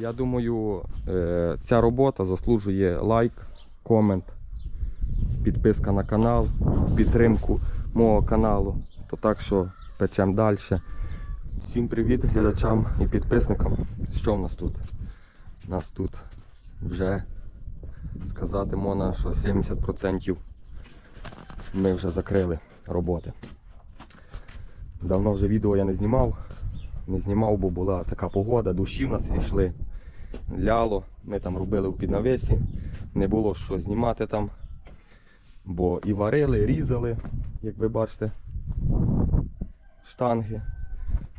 Я думаю, е, ця робота заслужує лайк, комент, підписка на канал, підтримку мого каналу. То так що печемо далі. Всім привіт глядачам і підписникам. Що в нас тут? У нас тут вже сказати можна, що 70% ми вже закрили роботи. Давно вже відео я не знімав. Не знімав, бо була така погода, дощі в нас йшли. Ляло, ми там робили в піднавесі, не було що знімати там. Бо і варили, різали, як ви бачите, штанги.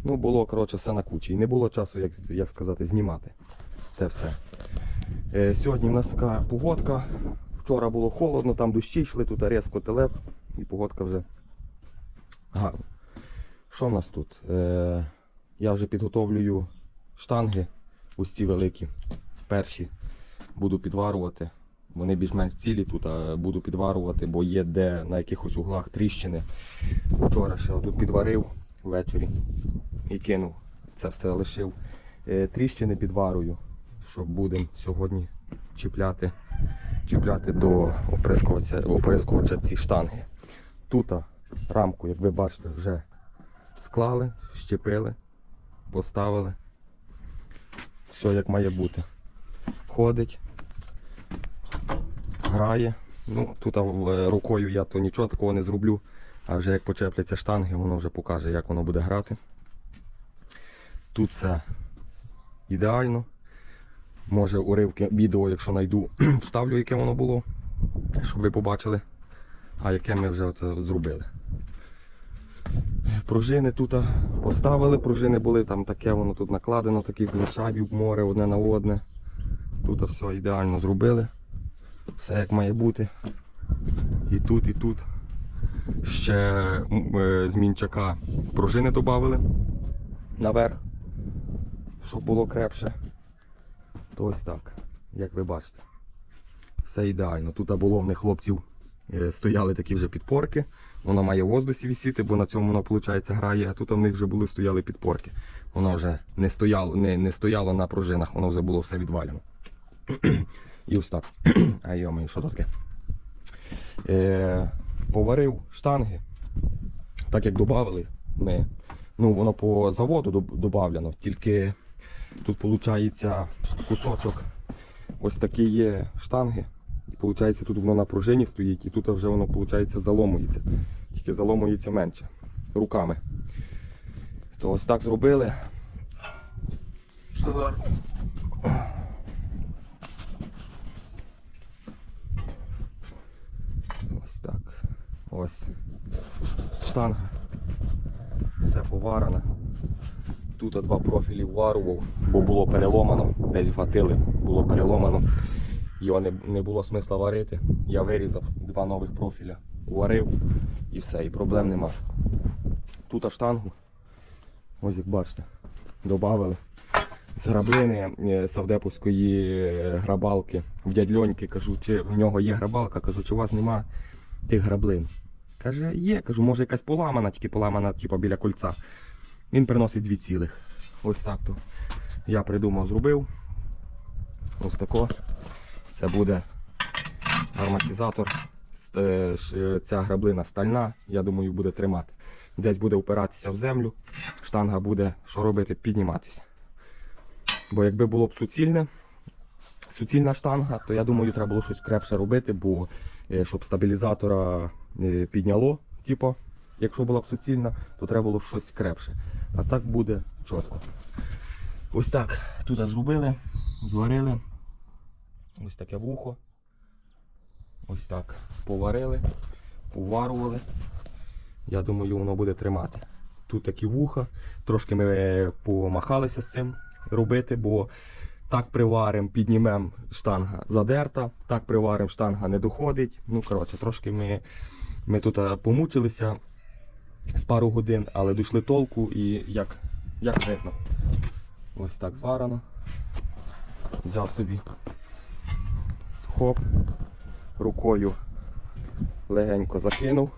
Ну, було, коротше, все на кучі. І не було часу, як, як сказати, знімати. Це все. Е, сьогодні в нас така погодка. Вчора було холодно, там дощі йшли, тут різко телеп, і погодка вже гарна. Що в нас тут? Е, я вже підготовлюю штанги, ось ці великі. Перші буду підварувати. Вони більш-менш цілі тут, а буду підварувати, бо є де на якихось углах тріщини. Вчора ще тут підварив ввечері і кинув. Це все лишив. Е, тріщини підварую, щоб будемо сьогодні чіпляти, чіпляти до оприскувача, оприскувача ці штанги. Тут рамку, як ви бачите, вже склали, щепили, поставили. Все як має бути. Ходить, грає. Ну, тут рукою я то нічого такого не зроблю. А вже як почепляться штанги, воно вже покаже, як воно буде грати. Тут все ідеально. Може уривки відео, якщо знайду, вставлю, яке воно було, щоб ви побачили, а яке ми вже оце зробили. Пружини тут поставили, пружини були, там таке воно тут накладено, таких шабів море одне на одне. Тут все ідеально зробили. Все як має бути. І тут, і тут. Ще е, з мінчака пружини додали наверх, щоб було крепше. То ось так, як ви бачите. Все ідеально. Тут було в них хлопців е, стояли такі вже підпорки. Воно має в воздусі висіти, бо на цьому воно виходить грає, а тут в них вже були стояли підпорки. Воно вже не стояло, не, не стояло на пружинах, воно вже було все відвалено. І ось так. А йомаю, що таке? Е, поварив штанги, так як додали ми. Ну, воно по заводу добавлено, тільки тут виходить кусочок. Ось такі є штанги. Виходить, тут воно на пружині стоїть, і тут вже воно виходить, заломується. Тільки заломується менше руками. То ось так зробили. Ось так. Ось. Штанга. Все поварено. Тут два профілі варував, бо було переломано, десь вгатили, було переломано. Його не, не було смисла варити. Я вирізав два нових профіля, варив і все, і проблем нема. Тут штангу, ось як бачите, додали. З граблини е, савдеповської е, грабалки в дядльоньки кажу, чи в нього є грабалка, кажу, чи у вас нема тих граблин. Каже, є, кажу, може якась поламана, тільки поламана типу, біля кольця. Він приносить дві цілих. Ось так то. Я придумав, зробив. Ось тако. Це буде арматизатор. Ст- е, ш- Ця граблина стальна, я думаю, буде тримати. Десь буде опиратися в землю, штанга буде, що робити, підніматися. Бо якби було б суцільне, суцільна штанга, то я думаю, треба було щось крепше робити, бо е, щоб стабілізатора е, підняло, типу, якщо була б суцільна, то треба було щось крепше. А так буде чітко. Ось так. Тут зробили, зварили. Ось таке вухо. Ось так. Поварили, поварували. Я думаю, воно буде тримати. Тут такі вуха. Трошки ми е, помахалися з цим робити, бо так приваримо, піднімемо штанга задерта, так приваримо, штанга не доходить. Ну, коротше, трошки ми, ми тут е, помучилися з пару годин, але дійшли толку і як, як видно. Ось так зварено. Взяв собі хоп, рукою легенько закинув.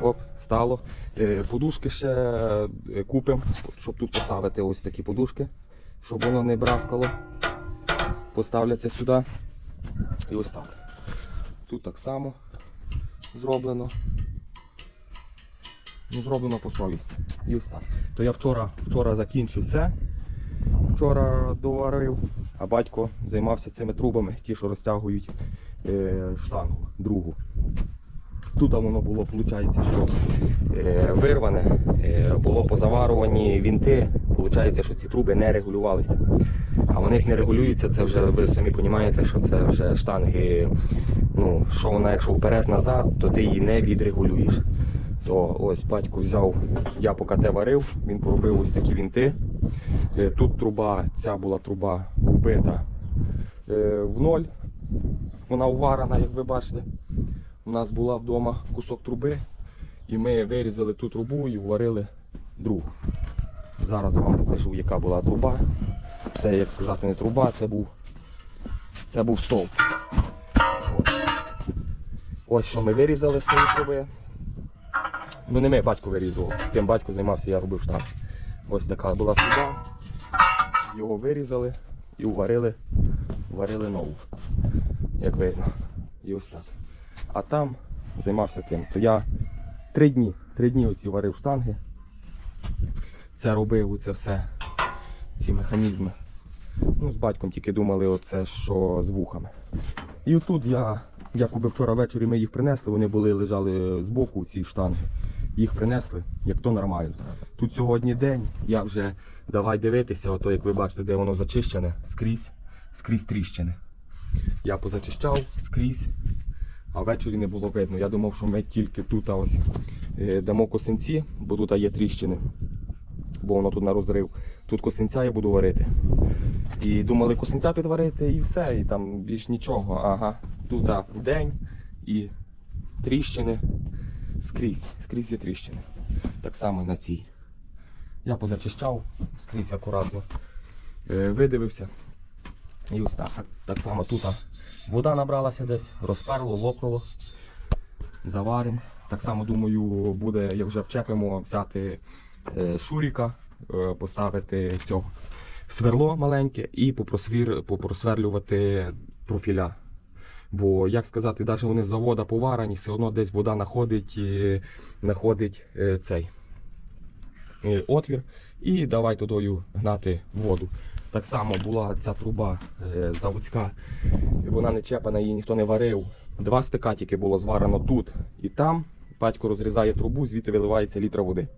Оп, стало. Е, Подушки ще е, купимо, щоб тут поставити ось такі подушки. щоб воно не браскало. Поставляться сюди. І ось так. Тут так само зроблено. Ну, зроблено по совісті. І ось так. То я вчора, вчора закінчив це. Вчора доварив, а батько займався цими трубами, ті, що розтягують е, штангу другу. Тут воно було, виходить, що е, вирване, е, було позаварувані вінти. Виходить, що ці труби не регулювалися. А вони не регулюються, це вже ви самі розумієте, що це вже штанги. Ну, що вона, якщо вперед-назад, то ти її не відрегулюєш. То ось батько взяв, я поки те варив, він поробив ось такі вінти. Е, Тут труба, ця була труба вбита е, в ноль. Вона уварена, як ви бачите. У нас була вдома кусок труби, і ми вирізали ту трубу і варили другу. Зараз вам покажу, яка була труба. Це, як сказати, не труба, це був, це був стовп. Ось. Що ми вирізали з цієї труби. Ну не ми, батько вирізував. Тим батько займався, я робив штанг. Ось така була труба. Його вирізали і уварили, варили нову. Як видно. І ось так. А там займався тим. То я три дні, три дні оці варив штанги. Це робив це все, ці механізми. Ну, з батьком тільки думали, оце що з вухами. І отут я, як вчора ввечері ми їх принесли, вони були лежали збоку, ці штанги. Їх принесли, як то нормально. Тут сьогодні день, я вже давай дивитися, ото як ви бачите, де воно зачищене, скрізь, скрізь тріщини. Я позачищав скрізь, а ввечері не було видно. Я думав, що ми тільки тут ось е, дамо косинці, бо тут є тріщини, бо воно тут на розрив. Тут косинця я буду варити. І думали косинця підварити і все, і там більш нічого. Ага, тут день і тріщини скрізь, скрізь є тріщини. Так само і на цій. Я позачищав скрізь акуратно. Е, видивився. І ось так. Так само тут вода набралася десь, розперло, лопнуло. Заваримо. Так само думаю, буде, як вже вчепимо, взяти е, шуріка, е, поставити цього сверло маленьке і попросвір, попросверлювати профіля. Бо, як сказати, навіть вони з завода поварені, все одно десь вода знаходить, е, знаходить е, цей е, отвір і давай тудою гнати воду. Так само була ця труба е, заводська, вона не чепана, її ніхто не варив. Два стика тільки було зварено тут і там. Батько розрізає трубу, звідти виливається літра води.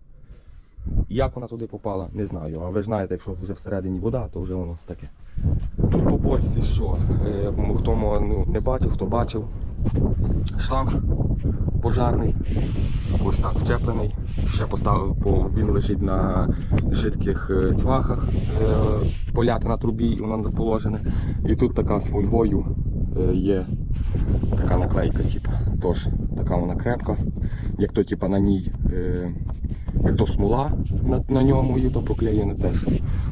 Як вона туди попала, не знаю. А ви ж знаєте, якщо вже всередині вода, то вже воно таке. Тут по бочці що? Е, хто ну, не бачив, хто бачив. Шланг пожарний. Ось так вчеплений. Ще поставив, бо він лежить на жидких е, цвахах. Е, поляти на трубі, і воно положене. І тут така з фольгою є така наклейка, типу, тож така вона крепка. Як то типу, на ній, як то смола на, на ньому, і то проклеєне теж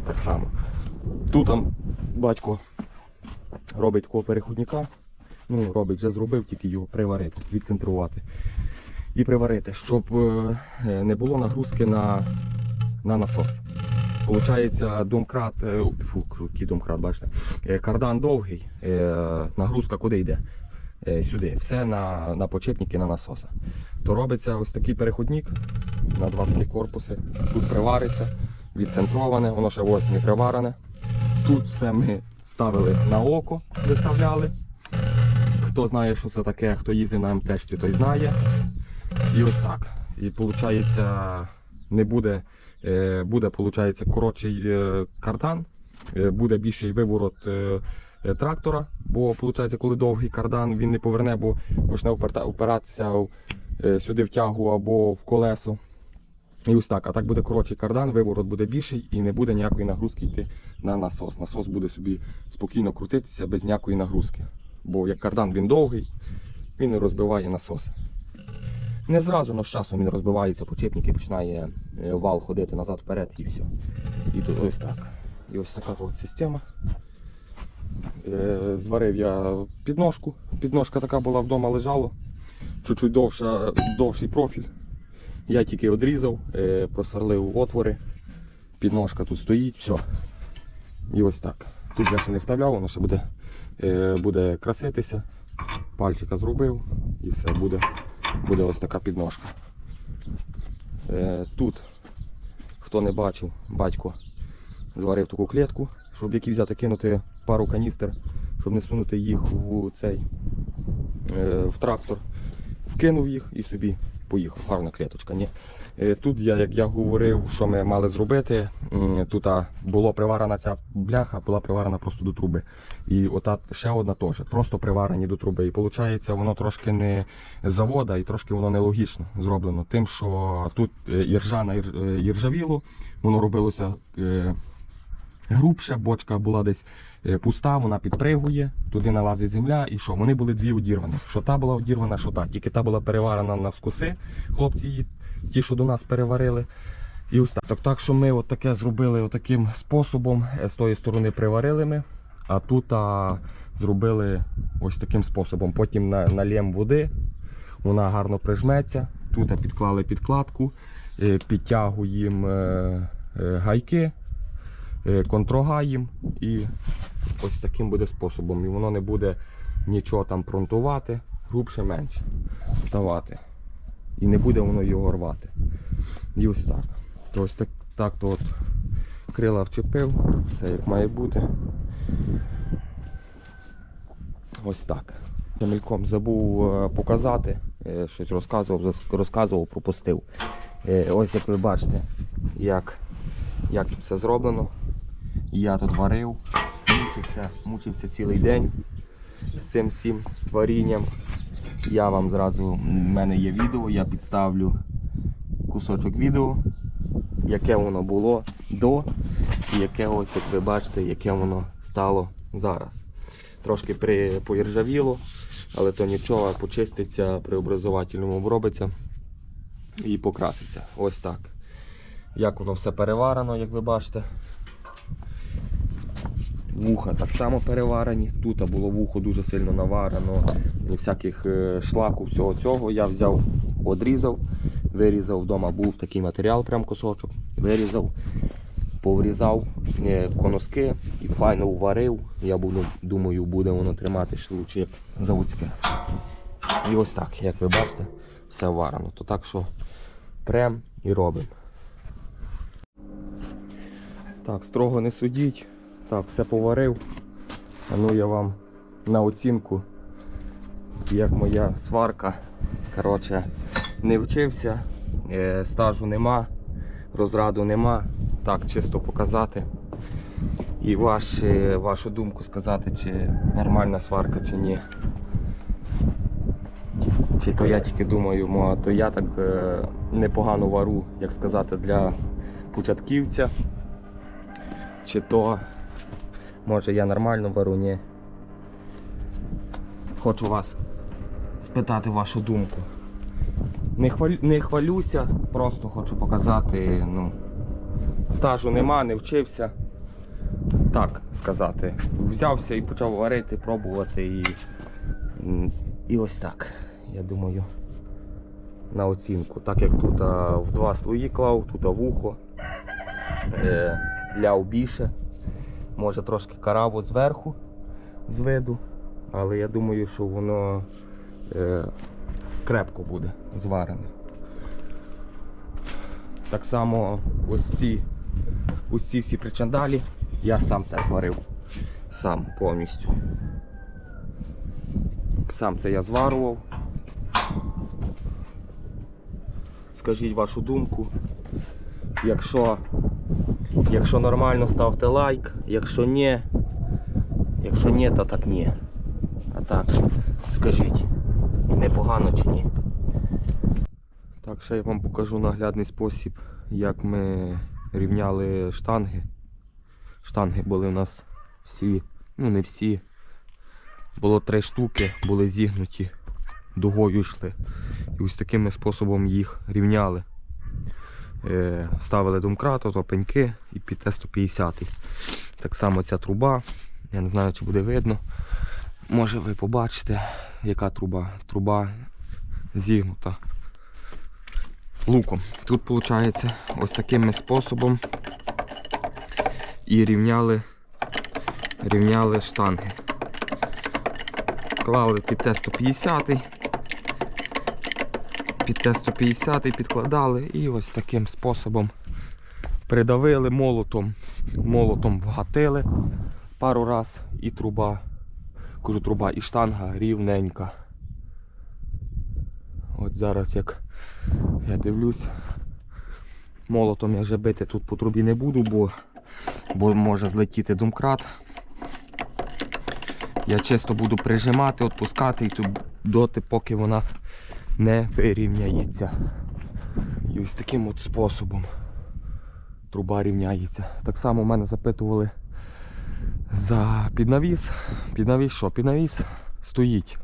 так само. Тут там батько робить такого переходника. Ну, робить, вже зробив, тільки його приварити, відцентрувати. І приварити, щоб е, не було нагрузки на, на насос. Получається, домкрат, е, фу, домкрат, бачите, е, кардан довгий, е, нагрузка куди йде? Е, Сюди. Все на, на почепники, на насоса. То робиться ось такий переходник на два такі корпуси. Тут привариться, відцентроване, воно ще ось не приварене. Тут все ми ставили на око, виставляли. Хто знає, що це таке, хто їздив на МТшці, той знає. І ось так. І виходить, не буде, е, буде виходить, коротший е, кардан, е, буде більший виворот трактора, бо виходить, коли довгий кардан він не поверне, бо почне е, сюди в тягу або в колесо. І ось так, а так буде коротший кардан, виворот буде більший і не буде ніякої нагрузки йти на насос. Насос буде собі спокійно крутитися без ніякої нагрузки. Бо як кардан він довгий, він не розбиває насос. Не зразу, але з часом він розбивається, почепник і починає е, вал ходити назад-вперед і все. І тут ось так. І ось така от система. Е, Зварив я підножку. Підножка така була вдома лежала. Чуть-чуть довший профіль. Я тільки одрізав, е, просверлив отвори. Підножка тут стоїть, все. І ось так. Тут я ще не вставляв, воно ще буде, е, буде краситися. Пальчика зробив і все, буде, буде ось така підножка. Е, тут, хто не бачив, батько зварив таку клітку, щоб які взяти кинути пару каністр, щоб не сунути їх в цей в трактор. Вкинув їх і собі поїхав. Гарна клеточка. Ні? Е, Тут я, як я говорив, що ми мали зробити, тут а, було приварена ця бляха, була приварена просто до труби. І ота ще одна теж, просто приварені до труби. І виходить, воно трошки не завода і трошки воно нелогічно зроблено. Тим, що тут е, іржа на ір- е, іржавіло, воно робилося. грубше, бочка була десь пуста, вона підпригує, туди налазить земля, і що? Вони були дві одірвані. Що та була одірвана, що та. Тільки та була переварена на вскуси, хлопці її, ті, що до нас переварили. І ось так. Так, що ми от таке зробили отаким способом. Е, З тої сторони приварили ми, а тут а, зробили ось таким способом. Потім на, налєм води, вона гарно прижметься. Тут підклали підкладку, е, підтягуємо е, е, гайки, е, контрогаєм і ось таким буде способом. І воно не буде нічого там пронтувати, грубше менше ставати. І не буде воно його рвати. І ось так. То ось так, так то от крила вчепив, все як має бути. Ось так. Я мельком забув е, показати, е, щось розказував, розказував, пропустив. Е, Ось як ви бачите, як, як тут це зроблено. Я тут варив, мучився, мучився цілий день з цим всім варінням. Я вам зразу, в мене є відео, я підставлю кусочок відео, яке воно було до і яке ось, як ви бачите, яке воно стало зараз. Трошки при, поіржавіло, але то нічого, почиститься, при образовательному обробиться і покраситься. Ось так. Як воно все переварено, як ви бачите. Вуха так само переварені. Тут було вухо дуже сильно наварено. І всяких е, шлаку, всього цього. Я взяв, одрізав, вирізав вдома, був такий матеріал, прям кусочок, вирізав, поврізав е, коноски і файно уварив. Я буду, думаю, буде воно тримати лучше, як заводське. І ось так, як ви бачите, все варено. То так що прем і робимо. Так, строго не судіть. Так, все поварив. А ну я вам на оцінку, як моя сварка. Коротше, не вчився, е, стажу нема, розраду нема. Так, чисто показати. І ваш, е, вашу думку сказати, чи нормальна сварка, чи ні. Чи то я тільки думаю, мо, то я так е, непогано вару, як сказати, для початківця. Чи то може я нормально вару, ні. Хочу вас спитати вашу думку. Не, хвалю, не хвалюся, просто хочу показати, ну, стажу нема, не вчився. Так сказати. Взявся і почав варити, пробувати і, і ось так. Я думаю, на оцінку. Так як тут а, в два слої клав, тут а, вухо, е, ляв більше. Може трошки караво зверху з виду, але я думаю, що воно е, крепко буде зварене. Так само ось ці, ось ці всі причандалі я сам теж варив. Сам повністю. Сам це я зварував. Скажіть вашу думку. Якщо, якщо нормально, ставте лайк. Якщо ні, якщо ні, то так ні. А так, скажіть, непогано чи ні? Так, ще я вам покажу наглядний спосіб, як ми рівняли штанги. Штанги були у нас всі, ну не всі. Було три штуки, були зігнуті, дугою йшли. І ось таким способом їх рівняли. Е, ставили домкрат, ото пеньки і під Т-150. Так само ця труба. Я не знаю, чи буде видно. Може ви побачите, яка труба. Труба зігнута луком. Тут виходить ось таким способом і рівняли рівняли штанги. Клали під Т-150, під Т-150 підкладали і ось таким способом придавили молотом. Молотом вгатили пару раз і труба. Кажу, труба і штанга рівненька. От зараз як я дивлюсь, молотом я вже бити тут по трубі не буду, бо, бо може злетіти домкрат. Я чисто буду прижимати, відпускати і тут доти, поки вона не вирівняється. І ось таким от способом труба рівняється. Так само мене запитували за піднавіс. Піднавіс що? Піднавіс стоїть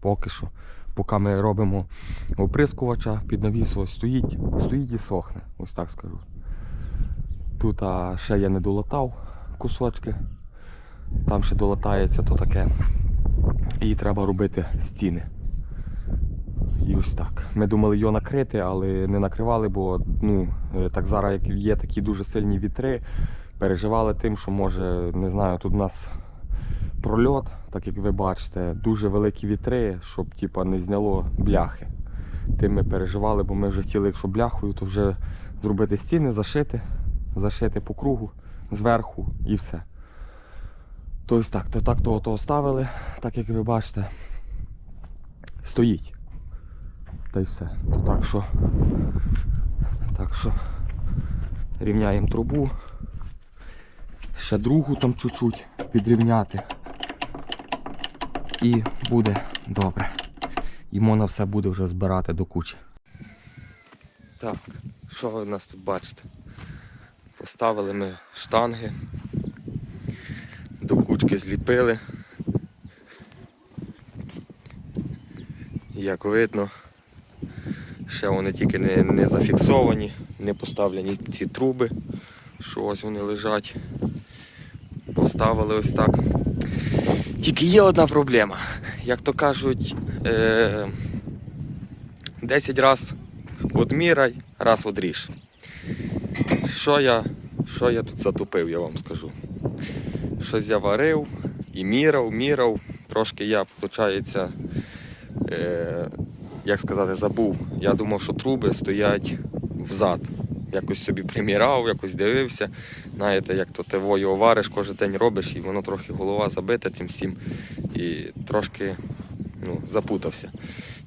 поки що. Поки ми робимо оприскувача, піднавіс ось стоїть, стоїть і сохне, ось так скажу. Тут а, ще я не долатав кусочки. Там ще долатається то таке. І треба робити стіни. І ось так. Ми думали його накрити, але не накривали, бо ну, е, так зараз як є такі дуже сильні вітри, переживали тим, що може, не знаю, тут у нас прольот, так як ви бачите, дуже великі вітри, щоб типа, не зняло бляхи. Тим ми переживали, бо ми вже хотіли, якщо бляхою, то вже зробити стіни, зашити, зашити по кругу, зверху і все. То ось так, то так того то оставили, так як ви бачите, стоїть. Та й все. Так що, так що рівняємо трубу. Ще другу там чуть-чуть підрівняти. І буде добре. І можна все буде вже збирати до кучі. Так, що ви у нас тут бачите? Поставили ми штанги, до кучки зліпили. Як видно, ще вони тільки не, не зафіксовані, не поставлені ці труби, що ось вони лежать. Поставили ось так. Тільки є одна проблема. Як то кажуть, е- 10 раз одмірай, раз одріж. Що я, що я тут затупив, я вам скажу. Щось я варив і мірав, мірав. Трошки я, виходить, е- як сказати, забув. Я думав, що труби стоять взад. Якось собі приміряв, якось дивився. Знаєте, як то ти його вариш, кожен день робиш, і воно трохи голова забита тим всім. І трошки ну, запутався.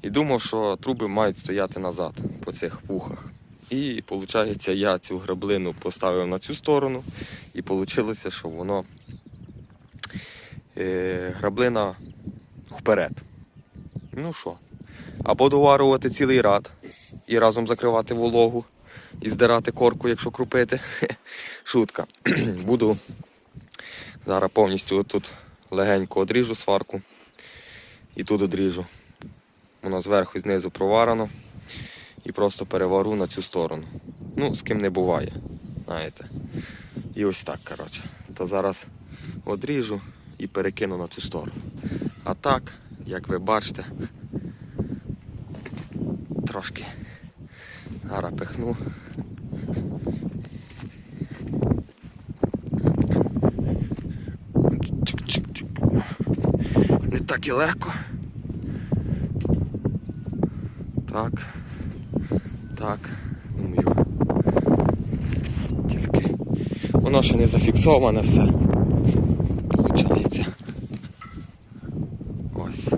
І думав, що труби мають стояти назад по цих вухах. І виходить, я цю граблину поставив на цю сторону, і вийшло, що воно е, граблина вперед. Ну що, або доварувати цілий рад і разом закривати вологу і здирати корку, якщо крупити. Шутка. Буду зараз повністю тут легенько одріжу сварку і тут одріжу. Воно зверху і знизу проварено і просто перевару на цю сторону. Ну, з ким не буває, знаєте. І ось так, коротше. То зараз одріжу і перекину на цю сторону. А так, як ви бачите, трошки зараз пихну. Не так і легко. Так. Так. Думаю. Тільки воно ще не зафіксоване все. Получається. Ось.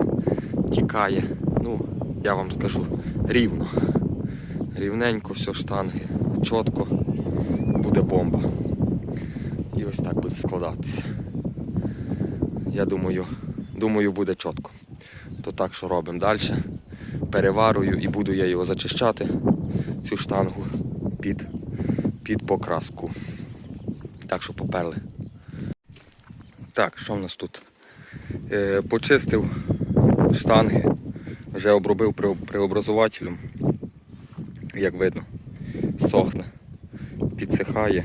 Тікає. Ну, я вам скажу, рівно. Рівненько, все штанги, чітко. Буде бомба. І ось так буде складатися. Я думаю, думаю, буде чітко. То так, що робимо далі. Переварую і буду я його зачищати, цю штангу під, під покраску. Так що поперли. Так, що в нас тут? Е, почистив штанги, вже обробив преобразувателем. Як видно, сохне, підсихає,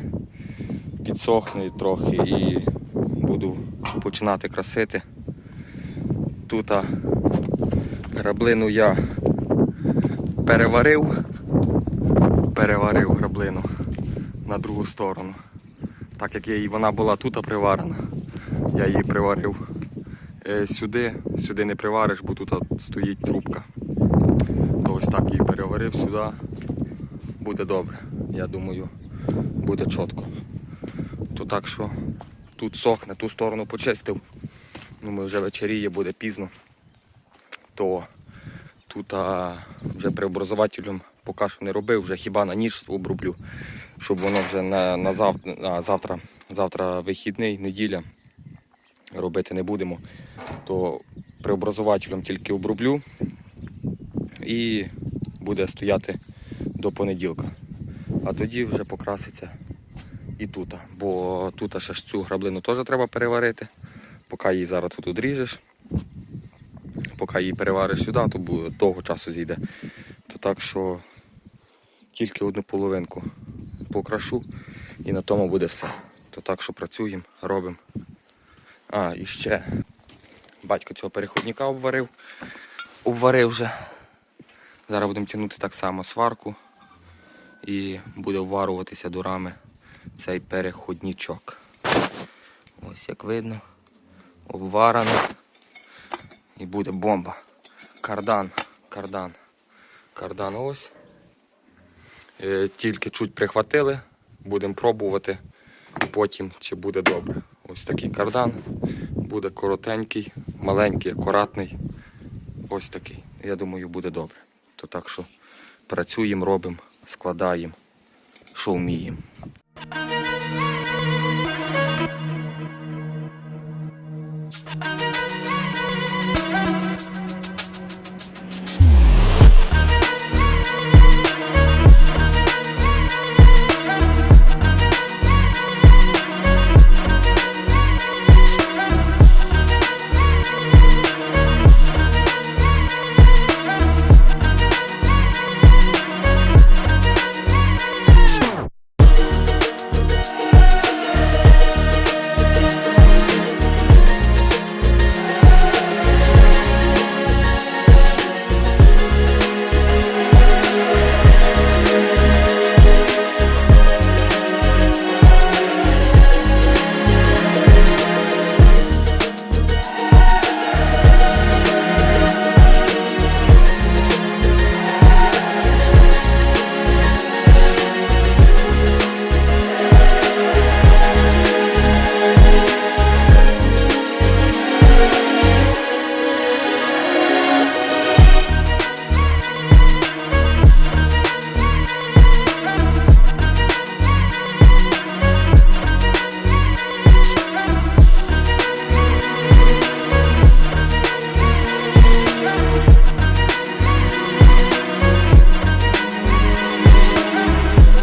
підсохне трохи і буду починати красити. Тут граблину я переварив, переварив граблину на другу сторону. так як вона була тут приварена, я її приварив сюди, сюди не привариш, бо тут стоїть трубка. То ось так її переварив сюди. Буде добре. Я думаю, буде чітко. То так що тут сохне, ту сторону почистив. Ну, ми вже вечеріє, буде пізно. То тут а, вже преобразователем поки що не робив, вже хіба на ніж оброблю, щоб воно вже на, на, зав, на завтра, завтра вихідний, неділя робити не будемо. То преобразователем тільки оброблю і буде стояти до понеділка. А тоді вже покраситься і тут. Бо тут ще ж цю граблину теж треба переварити. Поки її зараз тут одріжеш, поки її перевариш сюди, то довго часу зійде. То так що тільки одну половинку покрашу і на тому буде все. То так що працюємо, робимо. А, і ще батько цього переходника обварив. Обварив вже. Зараз будемо тягнути так само сварку і буде вваруватися до рами цей переходничок. Ось як видно, обварено і буде бомба. Кардан, кардан, кардан ось. Е, Тільки чуть прихватили, будемо пробувати потім, чи буде добре. Ось такий кардан, буде коротенький, маленький, акуратний. Ось такий. Я думаю, буде добре. То так що працюємо, робимо, складаємо, що вміємо.